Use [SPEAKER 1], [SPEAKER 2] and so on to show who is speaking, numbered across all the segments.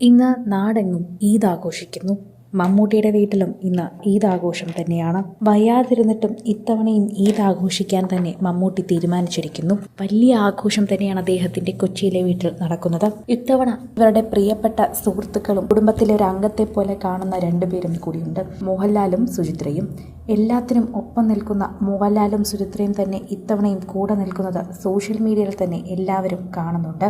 [SPEAKER 1] ഇന്ന് നാടെങ്ങും ഈദ് ആഘോഷിക്കുന്നു മമ്മൂട്ടിയുടെ വീട്ടിലും ഇന്ന് ഈദ് ആഘോഷം തന്നെയാണ്. വയ്യാതിരുന്നിട്ടും ഇത്തവണയും ഈദ് ആഘോഷിക്കാൻ തന്നെ മമ്മൂട്ടി തീരുമാനിച്ചിരിക്കുന്നു. വലിയ ആഘോഷം തന്നെയാണ് അദ്ദേഹത്തിന്റെ കൊച്ചിയിലെ വീട്ടിൽ നടക്കുന്നത്. ഇത്തവണ ഇവരുടെ പ്രിയപ്പെട്ട സുഹൃത്തുക്കളും കുടുംബത്തിലെ ഒരു അംഗത്തെ പോലെ കാണുന്ന രണ്ടുപേരും കൂടിയുണ്ട്. മോഹൻലാലും സുചിത്രയും. എല്ലാത്തിനും ഒപ്പം നിൽക്കുന്ന മോഹൻലാലും സുചിത്രയും തന്നെ ഇത്തവണയും കൂടെ നിൽക്കുന്നത് സോഷ്യൽ മീഡിയയിൽ തന്നെ എല്ലാവരും കാണുന്നുണ്ട്.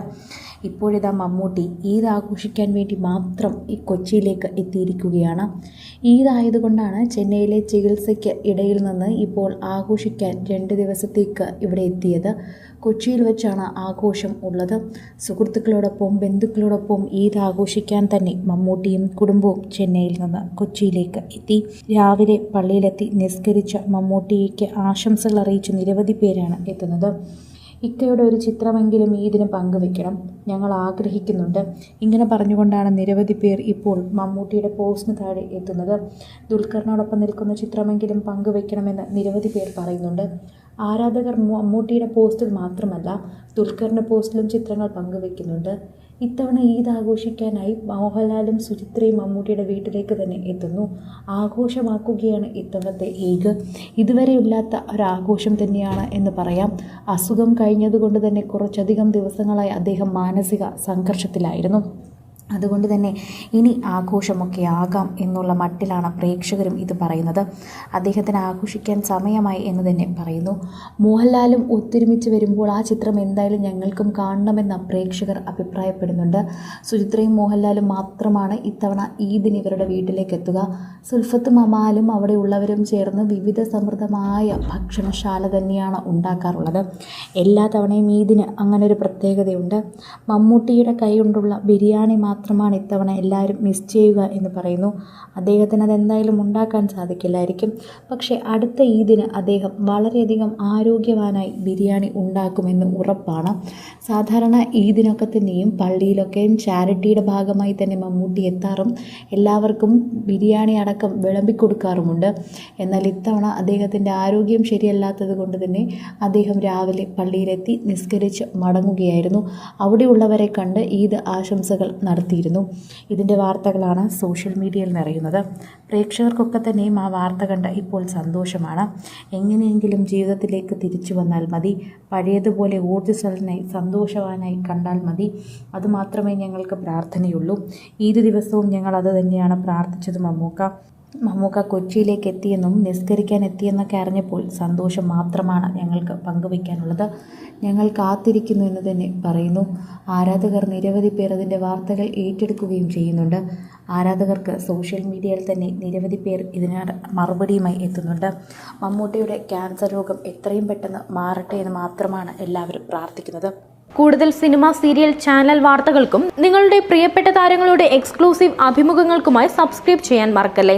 [SPEAKER 1] ഇപ്പോഴിതാ മമ്മൂട്ടി ഈദ് ആഘോഷിക്കാൻ വേണ്ടി മാത്രം ഈ കൊച്ചിയിലേക്ക് എത്തിയിരിക്കുകയാണ്. ഈദായതുകൊണ്ടാണ് ചെന്നൈയിലെ ചികിത്സയ്ക്ക് ഇടയിൽ നിന്ന് ഇപ്പോൾ ആഘോഷിക്കാൻ രണ്ട് ദിവസത്തേക്ക് ഇവിടെ എത്തിയത്. കൊച്ചിയിൽ വെച്ചാണ് ആഘോഷം ഉള്ളത്. സുഹൃത്തുക്കളോടൊപ്പം ബന്ധുക്കളോടൊപ്പം ഈദ് ആഘോഷിക്കാൻ തന്നെ മമ്മൂട്ടിയും കുടുംബവും ചെന്നൈയിൽ നിന്ന് കൊച്ചിയിലേക്ക് എത്തി. രാവിലെ പള്ളിയിലെത്തി നിസ്കരിച്ച മമ്മൂട്ടിക്ക് ആശംസകൾ അറിയിച്ച നിരവധി പേരാണ് എത്തുന്നത്. ഇക്കയുടെ ഒരു ചിത്രമെങ്കിലും ഈദിന് പങ്കുവെക്കണം. ഞങ്ങൾ ആഗ്രഹിക്കുന്നുണ്ട്. ഇങ്ങനെ പറഞ്ഞുകൊണ്ടാണ് നിരവധി പേർ ഇപ്പോൾ മമ്മൂട്ടിയുടെ പോസ്റ്റിന് താഴെ എത്തുന്നത്. ദുൽഖറിനോടൊപ്പം നിൽക്കുന്ന ചിത്രമെങ്കിലും പങ്കുവെക്കണമെന്ന് നിരവധി പേർ പറയുന്നുണ്ട്. ആരാധകർ മമ്മൂട്ടിയുടെ പോസ്റ്റിൽ മാത്രമല്ല ദുൽഖറിന്റെ പോസ്റ്റിലും ചിത്രങ്ങൾ പങ്കുവെക്കുന്നുണ്ട്. ഇത്തവണ ഈദ് ആഘോഷിക്കാനായി മോഹൻലാലും സുചിത്രയും മമ്മൂട്ടിയുടെ വീട്ടിലേക്ക് തന്നെ എത്തുന്നു. ആഘോഷമാക്കുകയാണ് ഇത്തവണത്തെ ഈദ്. ഇതുവരെയില്ലാത്ത ഒരാഘോഷം തന്നെയാണ് എന്ന് പറയാം. അസുഖം കഴിഞ്ഞതുകൊണ്ട് തന്നെ കുറച്ചധികം ദിവസങ്ങളായി അദ്ദേഹം മാനസിക സംഘർഷത്തിലായിരുന്നു. അതുകൊണ്ട് തന്നെ ഇനി ആഘോഷമൊക്കെ ആകാം എന്നുള്ള മട്ടിലാണ് പ്രേക്ഷകരും ഇത് പറയുന്നത്. അദ്ദേഹത്തിന് ആഘോഷിക്കാൻ സമയമായി എന്ന് തന്നെ പറയുന്നു. മോഹൻലാലും ഒത്തൊരുമിച്ച് വരുമ്പോൾ ആ ചിത്രം എന്തായാലും ഞങ്ങൾക്കും കാണണമെന്ന് പ്രേക്ഷകർ അഭിപ്രായപ്പെടുന്നുണ്ട്. സുചിത്രയും മോഹൻലാലും മാത്രമാണ് ഇത്തവണ ഈദിന് ഇവരുടെ വീട്ടിലേക്ക് എത്തുക. സുൽഫത്തും അമാലും അവിടെ ഉള്ളവരും ചേർന്ന് വിവിധ സമൃദ്ധമായ ഭക്ഷണശാല തന്നെയാണ് ഉണ്ടാക്കാറുള്ളത്. എല്ലാ തവണയും ഈദിന് അങ്ങനെ ഒരു പ്രത്യേകതയുണ്ട്. മമ്മൂട്ടിയുടെ കൈകൊണ്ടുള്ള ബിരിയാണി മാത്രമാണ് ഇത്തവണ എല്ലാവരും മിസ് ചെയ്യുക എന്ന് പറയുന്നു. അദ്ദേഹത്തിന് അതെന്തായാലും ഉണ്ടാക്കാൻ സാധിക്കില്ലായിരിക്കും. പക്ഷേ അടുത്ത ഈദിന് അദ്ദേഹം വളരെയധികം ആരോഗ്യവാനായി ബിരിയാണി ഉണ്ടാക്കുമെന്ന് ഉറപ്പാണ്. സാധാരണ ഈദിനൊക്കെ തന്നെയും പള്ളിയിലൊക്കെയും ചാരിറ്റിയുടെ ഭാഗമായി തന്നെ മമ്മൂട്ടി എത്താറും എല്ലാവർക്കും ബിരിയാണി അടക്കം വിളമ്പിക്കൊടുക്കാറുമുണ്ട് എന്നാൽ ഇത്തവണ അദ്ദേഹത്തിന്റെ ആരോഗ്യം ശരിയല്ലാത്തത് കൊണ്ട് തന്നെ അദ്ദേഹം രാവിലെ പള്ളിയിലെത്തി നിസ്കരിച്ച് മടങ്ങുകയായിരുന്നു. അവിടെയുള്ളവരെ കണ്ട് ഈദ് ആശംസകൾ നടത്തിയിരുന്നു ഇതിന്റെ വാർത്തകളാണ് സോഷ്യൽ മീഡിയയിൽ നിറയുന്നത്. പ്രേക്ഷകർക്കൊക്കെ തന്നെയും ആ വാർത്ത കണ്ട ഇപ്പോൾ സന്തോഷമാണ്. എങ്ങനെയെങ്കിലും ജീവിതത്തിലേക്ക് തിരിച്ചു വന്നാൽ മതി. പഴയതുപോലെ ഊർജസ്വലനായി സന്തോഷവാനായി കണ്ടാൽ മതി. അതുമാത്രമേ ഞങ്ങൾക്ക് പ്രാർത്ഥനയുള്ളൂ. ഈദ് ദിവസവും ഞങ്ങൾ അത് തന്നെയാണ് പ്രാർത്ഥിച്ചത് മമ്മൂക്ക മമ്മൂക്ക കൊച്ചിയിലേക്ക് എത്തിയെന്നും നിസ്കരിക്കാൻ എത്തിയെന്നൊക്കെ അറിഞ്ഞപ്പോൾ സന്തോഷം മാത്രമാണ് ഞങ്ങൾക്ക് പങ്കുവയ്ക്കാനുള്ളത്. ഞങ്ങൾ കാത്തിരിക്കുന്നു എന്ന് തന്നെ പറയുന്നു. ആരാധകർ നിരവധി പേർ അതിന്റെ വാർത്തകൾ ഏറ്റെടുക്കുകയും ചെയ്യുന്നുണ്ട്. ആരാധകർക്ക് സോഷ്യൽ മീഡിയയിൽ തന്നെ നിരവധി പേർ ഇതിന് മറുപടിയുമായി എത്തുന്നുണ്ട്. മമ്മൂട്ടിയുടെ ക്യാൻസർ രോഗം എത്രയും പെട്ടെന്ന് മാറട്ടെ എന്ന് മാത്രമാണ് എല്ലാവരും പ്രാർത്ഥിക്കുന്നത്.
[SPEAKER 2] കൂടുതൽ സിനിമ സീരിയൽ ചാനൽ വാർത്തകൾക്കും നിങ്ങളുടെ പ്രിയപ്പെട്ട താരങ്ങളുടെ എക്സ്ക്ലൂസീവ് അഭിമുഖങ്ങൾക്കുമായി സബ്സ്ക്രൈബ് ചെയ്യാൻ മറക്കല്ലേ?